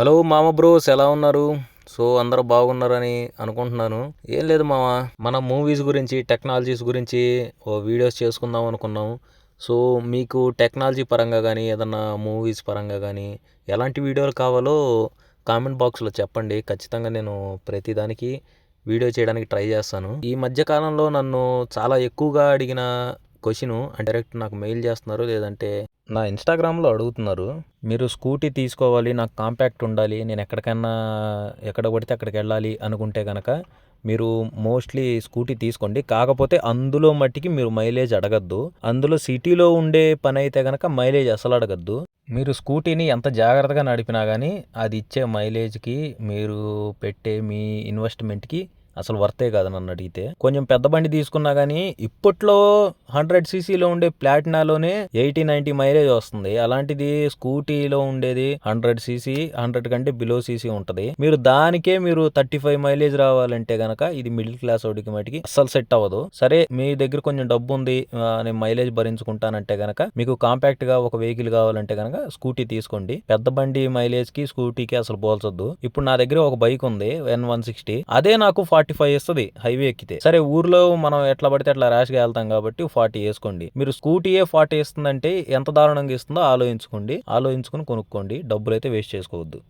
Hello మామ bros ఎలా ఉన్నారు? సో అందరూ బాగున్నారని అనుకుంటున్నాను. ఏం లేదు మామ మన మూవీస్ గురించి టెక్నాలజీస్ గురించి ఓ వీడియోస్ చేసుకుందాం అనుకున్నాం. సో మీకు టెక్నాలజీ పరంగా కానీ ఏదన్నా మూవీస్ పరంగా కానీ ఎలాంటి వీడియోలు కావాలో కామెంట్ బాక్స్లో చెప్పండి. ఖచ్చితంగా నేను ప్రతిదానికి వీడియో చేయడానికి ట్రై చేస్తాను. ఈ మధ్యకాలంలో నన్ను చాలా ఎక్కువగా అడిగిన క్వశ్చన్ డైరెక్ట్ నాకు మెయిల్ చేస్తున్నారు లేదంటే నా ఇన్స్టాగ్రామ్లో అడుగుతున్నారు మీరు స్కూటీ తీసుకోవాలి నాకు కాంపాక్ట్ ఉండాలి నేను ఎక్కడికైనా ఎక్కడ పడితే అక్కడికి వెళ్ళాలి అనుకుంటే కనుక మీరు మోస్ట్లీ స్కూటీ తీసుకోండి. కాకపోతే అందులో మట్టికి మీరు మైలేజ్ అడగద్దు. అందులో సిటీలో ఉండే పని అయితే కనుక మైలేజ్ అసలు అడగద్దు. మీరు స్కూటీని ఎంత జాగ్రత్తగా నడిపినా కానీ అది ఇచ్చే మైలేజ్కి మీరు పెట్టే మీ ఇన్వెస్ట్మెంట్కి అసలు వర్తే కాదు నన్ను అడిగితే. కొంచెం పెద్ద బండి తీసుకున్నా కానీ ఇప్పట్లో హండ్రెడ్ సీసీలో ఉండే ప్లాటినాలోనే ఎయిటీ నైన్టీ మైలేజ్ వస్తుంది. అలాంటిది స్కూటీలో ఉండేది హండ్రెడ్ సీసీ హండ్రెడ్ కంటే బిలో సీసీ ఉంటుంది. మీరు దానికే మీరు థర్టీ ఫైవ్ మైలేజ్ రావాలంటే గనక ఇది మిడిల్ క్లాస్ వాడికి మటుకి అస్సలు సెట్ అవ్వదు. సరే మీ దగ్గర కొంచెం డబ్బు ఉంది నేను మైలేజ్ భరించుకుంటానంటే గనక మీకు కాంపాక్ట్గా ఒక వెహికల్ కావాలంటే గనక స్కూటీ తీసుకోండి. పెద్ద బండి మైలేజ్కి స్కూటీకి అసలు పోల్చొద్దు. ఇప్పుడు నా దగ్గర ఒక బైక్ ఉంది ఎన్ వన్ సిక్స్టీ అదే నాకు ఫార్టీ ఫైవ్ ఇస్తుంది హైవే ఎక్కితే. సరే ఊర్లో మనం ఎట్లా పడితే అట్లా ర్యాష్గా వెళ్తాం కాబట్టి ఫార్టీ వేసుకోండి. మీరు స్కూటీయే ఫార్టీ ఇస్తుందంటే ఎంత దారుణంగా ఇస్తుందో ఆలోచించుకోండి. ఆలోచించుకుని కొనుక్కోండి. డబ్బులు అయితే వేస్ట్ చేసుకోవద్దు.